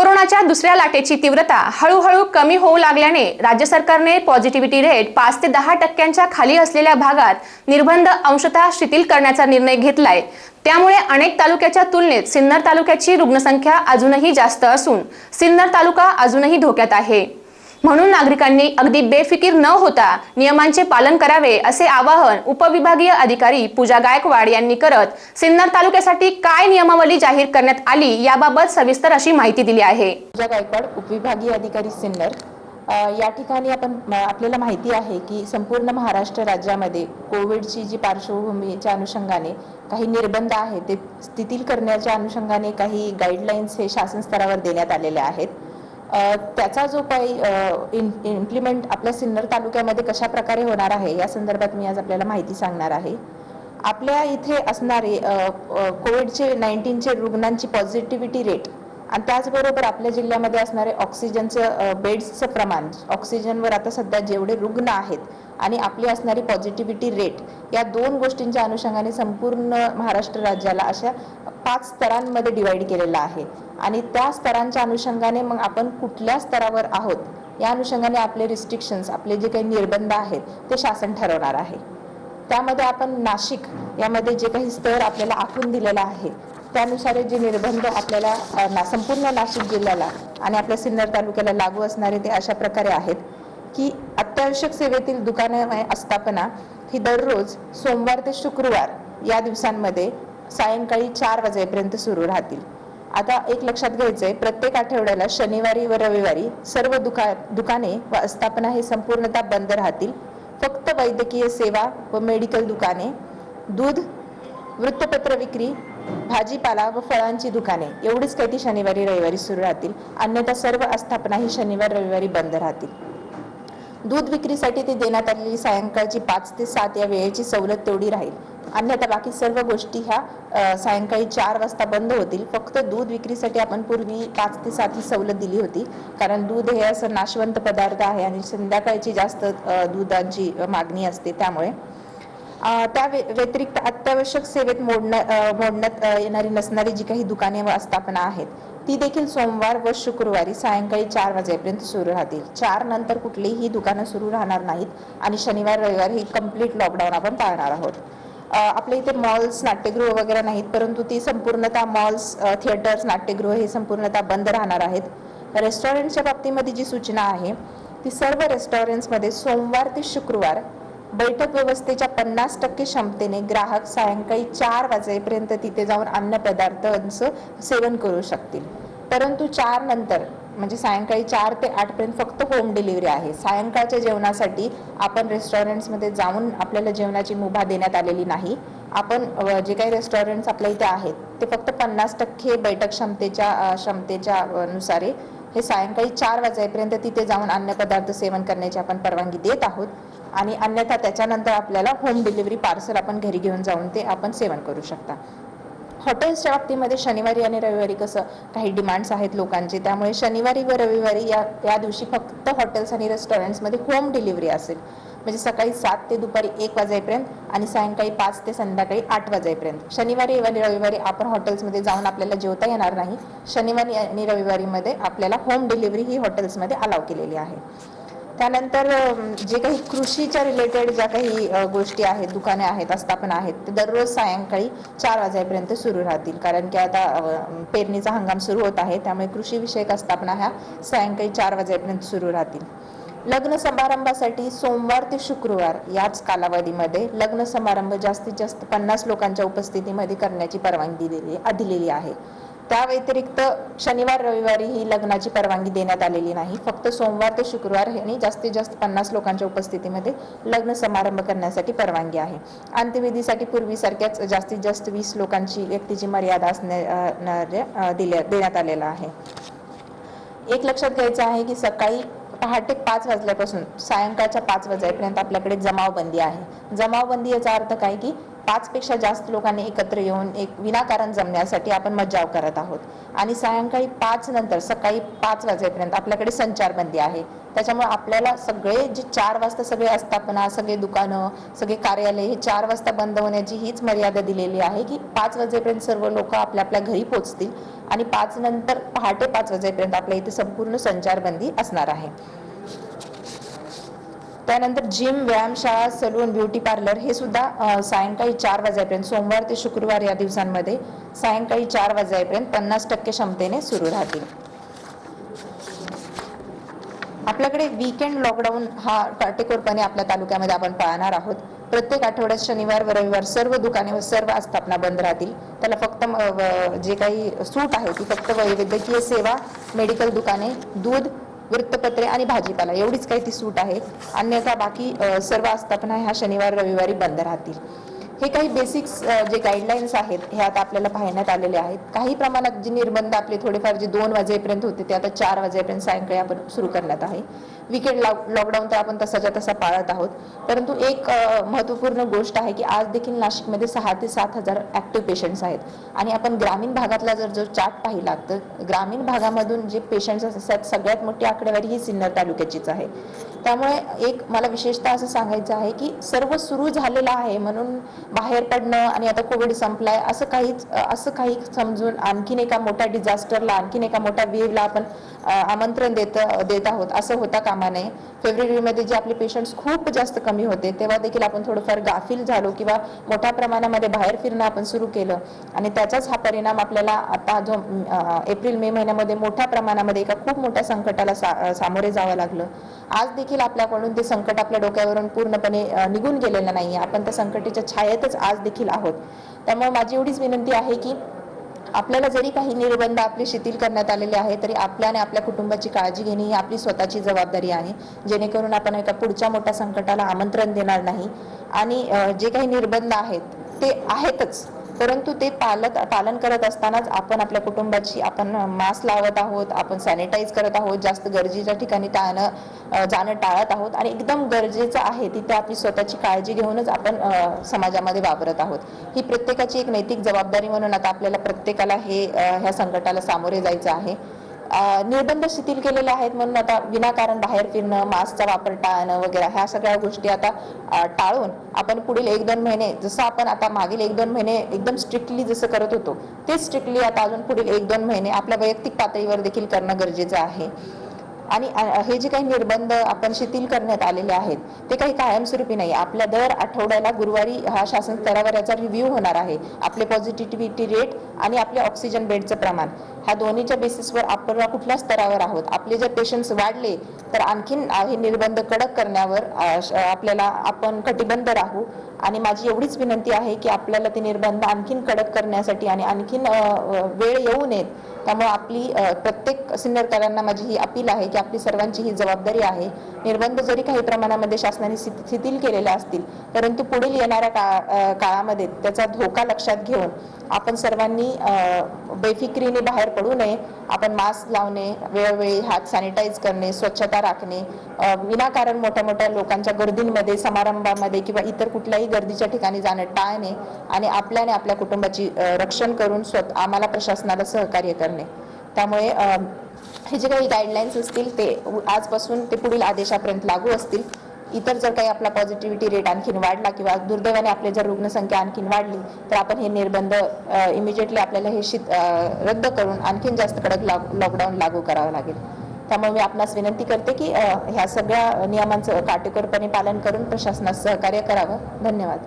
कोरोनाच्या दुसऱ्या लाटेची तीव्रता हळूहळू कमी होऊ लागल्याने राज्य सरकारने पॉझिटिव्हिटी रेट पाच ते दहा टक्क्यांच्या खाली असलेल्या भागात निर्बंध अंशतः शिथिल करण्याचा निर्णय घेतलाय. त्यामुळे अनेक तालुक्याच्या तुलनेत सिन्नर तालुक्याची रुग्णसंख्या अजूनही जास्त असून सिन्नर तालुका अजूनही धोक्यात आहे. म्हणून नागरिकांनी अगदी बेफिकीर न होता नियमांचे पालन करावे असे आवाहन उपविभागीय अधिकारी पूजा गायकवाड यांनी करत सिन्नर तालुक्यासाठी काय नियमावली जाहीर करण्यात आली याबाबत सविस्तर अशी माहिती दिली आहे. पूजा गायकवाड उपविभागीय अधिकारी सिन्नर. या ठिकाणी आपण आपल्याला माहिती आहे की संपूर्ण महाराष्ट्र राज्यामध्ये कोविडची जी पार्श्वभूमीच्या अनुषंगाने काही निर्बंध आहेत ते स्थितील करण्याच्या अनुषंगाने काही गाईडलाईन्स हे शासन स्तरावर देण्यात आलेले आहेत. त्याचा जो काही इम्प्लिमेंट आपल्या सिन्नर तालुक्यामध्ये कशा प्रकारे होणार आहे या संदर्भात मी आज आपल्याला माहिती सांगणार आहे. आपल्या इथे असणारे कोविडचे नाईन्टीनचे रुग्णांची पॉझिटिव्हिटी रेट आणि त्याचबरोबर आपल्या जिल्ह्यामध्ये असणारे ऑक्सिजनचं बेड्सचं प्रमाण ऑक्सिजनवर आता सध्या जेवढे रुग्ण आहेत आणि आपली असणारी पॉझिटिव्हिटी रेट या दोन गोष्टींच्या अनुषंगाने संपूर्ण महाराष्ट्र राज्याला अशा पाच स्तरांमध्ये डिवाईड केलेलं आहे. आणि त्या स्तरांच्या अनुषंगाने मग आपण कुठल्या स्तरावर आहोत या अनुषंगाने आपले रिस्ट्रिक्शन्स आपले जे काही निर्बंध आहेत ते शासन ठरवणार आहे. त्यामध्ये आपण नाशिक यामध्ये जे काही स्तर आपल्याला आखून दिलेला आहे त्यानुसार जे निर्बंध आपल्याला ना संपूर्ण नाशिक जिल्ह्याला आणि आपल्या सिन्नर तालुक्याला लागू असणारे ते अशा प्रकारे आहेत की अत्यावश्यक सेवेतील दुकाने आस्थापना ही दररोज सोमवार ते शुक्रवार या दिवसांमध्ये सायंकाळी चार वाजेपर्यंत सुरू राहतील. आता एक लक्षात घ्यायचं आहे प्रत्येक आठवड्याला शनिवारी व रविवारी सर्व दुका दुकाने व आस्थापना हे संपूर्णतः बंद राहतील. फक्त वैद्यकीय सेवा व मेडिकल दुकाने दूध वृत्तपत्र विक्री भाजीपाला व फळांची दुकाने. एवढीच काही ती शनिवारी रविवारी सुरू राहतील. अन्यथा सर्व आस्थापना ही शनिवार रविवारी बंद राहतील. दूध विक्रीसाठी ते देण्यात आलेली सायंकाळची पाच ते सात या वेळेची सवलत तेवढी राहील. अन्यथा बाकी सर्व गोष्टी ह्या सायंकाळी चार वाजता बंद होतील. फक्त दूध विक्रीसाठी आपण पूर्वी पाच ते सात ही सवलत दिली होती. कारण दूध हे असं नाशवंत पदार्थ आहे आणि संध्याकाळची जास्त अ, दुधाची मागणी असते त्यामुळे. त्या व्य- व्यतिरिक्त अत्यावश्यक सेवेत मोडण्या मोडण्यात येणारी नसणारी जी काही दुकाने व आस्थापना आहेत ती देखील सोमवार व शुक्रवारी सायंकाळी चार वाजेपर्यंत सुरू राहतील. चार नंतर कुठलीही दुकानं सुरू राहणार नाहीत आणि शनिवार रविवार ही कंप्लीट लॉकडाऊन आपण पाळणार आहोत. आपल्या इथे मॉल्स नाट्यगृह वगैरे नाहीत परंतु ती संपूर्णतः मॉल्स थिएटर्स नाट्यगृह हे संपूर्णतः बंद राहणार आहेत. रेस्टॉरंटच्या बाबतीमध्ये जी सूचना आहे ती सर्व रेस्टॉरंट्समध्ये सोमवार ते शुक्रवार बैठक व्यवस्थेच्या पन्नास टक्के क्षमतेने ग्राहक सायंकाळी चार वाजेपर्यंत तिथे जाऊन अन्नपदार्थांचं सेवन करू शकतील. परंतु चार नंतर म्हणजे सायंकाळी चार ते आठपर्यंत फक्त होम डिलिव्हरी आहे. सायंकाळच्या जेवणासाठी आपण रेस्टॉरंट्समध्ये जाऊन आपल्याला जेवणाची मुभा देण्यात आलेली नाही. आपण जे काही रेस्टॉरंट्स आपल्या इथे आहेत ते फक्त पन्नास टक्के बैठक क्षमतेच्या क्षमतेच्या नुसारे हे सायंकाळी चार वाजेपर्यंत तिथे जाऊन अन्नपदार्थ सेवन करण्याची आपण परवानगी देत आहोत. आणि अन्यथा त्याच्यानंतर आपल्याला होम डिलिव्हरी पार्सल आपण घरी घेऊन जाऊन ते आपण सेवन करू शकता. हॉटेल्सच्या बाबतीमध्ये शनिवारी आणि रविवारी कसं काही डिमांड्स आहेत लोकांचे त्यामुळे शनिवारी व रविवारी या या दिवशी फक्त हॉटेल्स आणि रेस्टॉरंट्समध्ये होम डिलिव्हरी असेल. म्हणजे सकाळी सात ते दुपारी एक वाजेपर्यंत आणि सायंकाळी पाच ते संध्याकाळी आठ वाजेपर्यंत. शनिवारी आणि रविवारी आपण हॉटेल्समध्ये जाऊन आपल्याला जेवता येणार नाही. शनिवारी आणि रविवारीमध्ये आपल्याला होम डिलिव्हरी ही हॉटेल्समध्ये अलाव केलेली आहे. त्यानंतर जे काही कृषीच्या रिलेटेड ज्या काही गोष्टी आहेत दुकाने आहेत आस्थापना आहेत ते दररोज सायंकाळी चार वाजेपर्यंत सुरू राहतील. कारण की आता पेरणीचा हंगाम सुरू होत आहे त्यामुळे कृषीविषयक आस्थापना ह्या सायंकाळी चार वाजेपर्यंत सुरू राहतील. लग्न समारंभासाठी सोमवार ते शुक्रवार याच कालावधीमध्ये लग्न समारंभ जास्तीत जास्त पन्नास लोकांच्या उपस्थितीमध्ये करण्याची परवानगी दिलेली दिलेली आहे. त्या व्यतिरिक्त शनिवार रविवारी ही लग्नाची परवानगी देण्यात आलेली नाही. फक्त सोमवार ते शुक्रवार आणि जास्तीत जास्त पन्नास लोकांच्या उपस्थितीमध्ये लग्न समारंभ करण्यासाठी परवानगी आहे. अंत्यविधीसाठी पूर्वीसारख्याच जास्तीत जास्त वीस लोकांची व्यक्तीची मर्यादा असणे दिल्या देण्यात आलेला आहे. एक लक्षात घ्यायचं आहे की सकाळी पहाटे पाच वाजल्यापासून सायंकाळच्या पाच वाजेपर्यंत आपल्याकडे जमावबंदी आहे. जमावबंदी याचा अर्थ काय की पाच पेक्षा जास्त लोकांनी एकत्र येऊन एक विनाकारण जमण्यासाठी आपण मज्जाव करत आहोत. आणि सायंकाळी पाच नंतर सकाळी पाच वाजेपर्यंत आपल्याकडे संचारबंदी आहे. त्याच्यामुळे आपल्याला सगळे जे चार वाजता सगळे आस्थापना सगळे दुकानं सगळे कार्यालय हे चार वाजता बंद होण्याची हीच मर्यादा दिलेली आहे की पाच वाजेपर्यंत सर्व लोक आपल्या आपल्या घरी पोहोचतील आणि पाच नंतर पहाटे पाच वाजेपर्यंत आपल्या इथे संपूर्ण संचारबंदी असणार आहे. त्यानंतर जिम व्यायामशाळा सलून ब्युटी पार्लर हे सुद्धा सायंकाळी चार वाजेपर्यंत सोमवार ते शुक्रवार या दिवसांमध्ये सायंकाळी चार वाजेपर्यंत पन्नास टक्के क्षमतेने सुरू राहतील. आपल्याकडे वीकेंड लॉकडाऊन हा काटेकोरपणे आपल्या तालुक्यामध्ये आपण पाळणार आहोत. प्रत्येक आठवड्यात शनिवार व रविवार सर्व दुकाने व सर्व आस्थापना बंद राहतील. त्याला फक्त जे काही सूट आहे ती फक्त वैद्यकीय सेवा मेडिकल दुकाने दूध वृत्तपत्रे आणि भाजीपाला एवढीच काही ती सूट आहे. अन्यथा बाकी सर्व आस्थापना ह्या शनिवार रविवारी बंद राहतील. हे काही बेसिक्स जे गाईडलाईन्स आहेत हे आता आपल्याला पाहण्यात आलेले आहेत. काही प्रमाणात जे निर्बंध आपले थोडेफार जे दोन वाजेपर्यंत होते ते आता चार वाजेपर्यंत सायंकाळी आपण सुरू करण्यात आहे. विकेंड लॉकडाऊन तर आपण तसाच्या तसा पाळत आहोत. परंतु एक महत्त्वपूर्ण गोष्ट आहे की आज देखील नाशिकमध्ये सहा ते सात हजार ॲक्टिव्ह पेशंट्स आहेत. आणि आपण ग्रामीण भागातला जर जो चार्ट पाहिला तर ग्रामीण भागामधून जे पेशंट्स असतात सगळ्यात मोठी आकडेवारी ही सिन्नर तालुक्याचीच आहे. त्यामुळे एक मला विशेषतः असं सांगायचं आहे की सर्व सुरू झालेलं आहे म्हणून बाहेर पडणं आणि आता कोविड संपलाय असं काहीच असं काही समजून आणखीन एका मोठ्या डिझास्टरला आणखीन एका मोठ्या वेव्हला आपण आमंत्रण देत देत आहोत. असं होता कामा नये. फेब्रुवारीमध्ये जे आपले पेशंट्स खूप जास्त कमी होते तेव्हा देखील आपण थोडंफार गाफील झालो किंवा मोठ्या प्रमाणामध्ये बाहेर फिरणं आपण सुरू केलं. आणि त्याचाच हा परिणाम आपल्याला आता जो एप्रिल मे महिन्यामध्ये मोठ्या प्रमाणामध्ये एका खूप मोठ्या संकटाला सा सामोरे जावं लागलं. आज देखील आपल्याकडून ते संकट आपल्या डोक्यावरून पूर्णपणे निघून गेलेलं नाही आपण त्या संकटाच्या छायेतच आज देखील आहोत. त्यामुळे माझी एवढीच विनंती आहे की आपल्याला जरी काही निर्बंध आपले शिथिल करण्यात आलेले आहे तरी आपल्या आणि आपल्या कुटुंबाची काळजी घेणे ही आपली स्वतःची जबाबदारी आहे. जेणेकरून आपण एका पुढच्या मोठ्या संकटाला आमंत्रण देणार नाही. आणि जे काही निर्बंध आहेत ते आहेतच. परंतु ते पालत पालन करत असतानाच आपण आपल्या कुटुंबाची आपण मास्क लावत आहोत आपण सॅनिटाईज करत आहोत जास्त गरजेच्या ठिकाणी टाळणं जाणं टाळत आहोत आणि एकदम गरजेचं आहे तिथे आपली स्वतःची काळजी घेऊनच आपण समाजामध्ये वापरत आहोत. ही प्रत्येकाची एक नैतिक जबाबदारी म्हणून आता आपल्याला प्रत्येकाला हे ह्या संकटाला सामोरे जायचं आहे. निर्बंध शिथिल केलेले आहेत म्हणून आता विनाकारण बाहेर फिरणं मास्कचा वापर टाळणं वगैरे ह्या सगळ्या गोष्टी आता टाळून आपण पुढील एक दोन महिने जसं आपण आता मागील एक दोन महिने एकदम स्ट्रिक्टली जसं करत होतो तेच स्ट्रिक्टली आता अजून पुढील एक दोन महिने आपल्या वैयक्तिक पातळीवर देखील करणं गरजेचं आहे. आणि हे जे काही निर्बंध आपण शिथिल करण्यात आलेले आहेत ते काही कायमस्वरूपी नाही. आपल्या दर आठवड्याला गुरुवारी हा शासन स्तरावर याचा रिव्ह्यू होणार आहे. आपले पॉझिटिव्हिटी रेट आणि आपले ऑक्सिजन बेडचं प्रमाण. ह्या दोन्हीच्या बेसिसवर आपण कुठल्या स्तरावर आहोत? आपले जर पेशंट्स वाढले तर आणखीन हे निर्बंध कडक करण्यावर आपल्याला आपण कटिबंध राहू. आणि माझी एवढीच विनंती आहे की आपल्याला ते निर्बंध आणखीन कडक करण्यासाठी आणि आणखीन वेळ येऊ नयेत त्यामुळे आपली प्रत्येक सिन्नरकरांना माझी ही अपील आहे की आपली सर्वांची ही जबाबदारी आहे. निर्बंध जरी काही प्रमाणामध्ये शासनाने शिथिल केलेले असतील परंतु पुढील येणाऱ्या का काळामध्ये त्याचा धोका लक्षात घेऊन आपण सर्वांनी बेफिक्रीने बाहेर पडू नये. आपण मास्क लावणे वेळोवेळी हात सॅनिटाईज करणे स्वच्छता राखणे विनाकारण मोठ्या मोठ्या लोकांच्या गर्दींमध्ये समारंभामध्ये किंवा इतर कुठल्याही गर्दीच्या ठिकाणी जाणं टाळणे आणि आपल्याने आपल्या कुटुंबाची रक्षण करून स्वत आम्हाला प्रशासनाला सहकार्य करणे. त्यामुळे हे जे काही गाईडलाईन्स असतील ते आजपासून ते पुढील आदेशापर्यंत लागू असतील. इतर जर काही आपला पॉझिटिव्हिटी रेट आणखीन वाढला किंवा दुर्दैवाने आपली जर रुग्णसंख्या आणखीन वाढली तर आपण हे निर्बंध इमिजिएटली आपल्याला हे शित रद्द करून आणखीन जास्त कडक लॉकडाऊन लागू करावं लागेल. त्यामुळे मी आपणास विनंती करते की ह्या सगळ्या नियमांचं काटेकोरपणे पालन करून प्रशासनास सहकार्य करावं. धन्यवाद.